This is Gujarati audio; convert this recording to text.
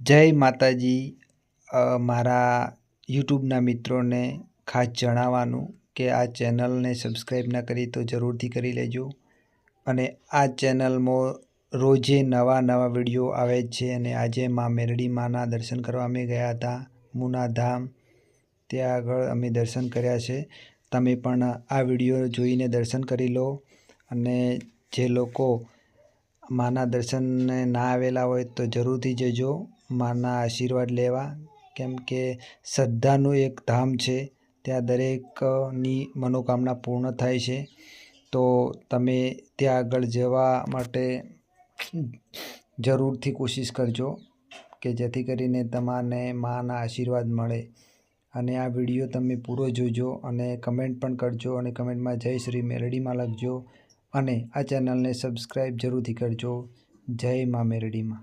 જય માતાજી. મારા યુટ્યુબના મિત્રોને ખાસ જણાવવાનું કે આ ચેનલને સબસ્ક્રાઈબ ના કરી તો જરૂરથી કરી લેજો. અને આ ચેનલમાં રોજે નવા નવા વીડિયો આવે છે અને આજે મા મેરડી માના દર્શન કરવા અમે ગયા હતા, મુનાધામ. ત્યાં આગળ અમે દર્શન કર્યા છે. તમે પણ આ વીડિયો જોઈને દર્શન કરી લો અને જે લોકો માના દર્શનને ના આવેલા હોય તો જરૂરથી જજો, માના આશીર્વાદ લેવા. કેમ કે શ્રદ્ધાનું એક ધામ છે, ત્યાં દરેકની મનોકામના પૂર્ણ થાય છે. તો તમે ત્યાં આગળ જવા માટે જરૂરથી કોશિશ કરજો કે જેથી કરીને તમારને માના આશીર્વાદ મળે. અને આ વીડિયો તમે પૂરો જોજો અને કમેન્ટ પણ કરજો અને કમેન્ટમાં જય શ્રી મેલડીમાં લખજો અને આ ચેનલને સબસ્ક્રાઈબ જરૂરથી કરજો. જય મા મેરડીમાં.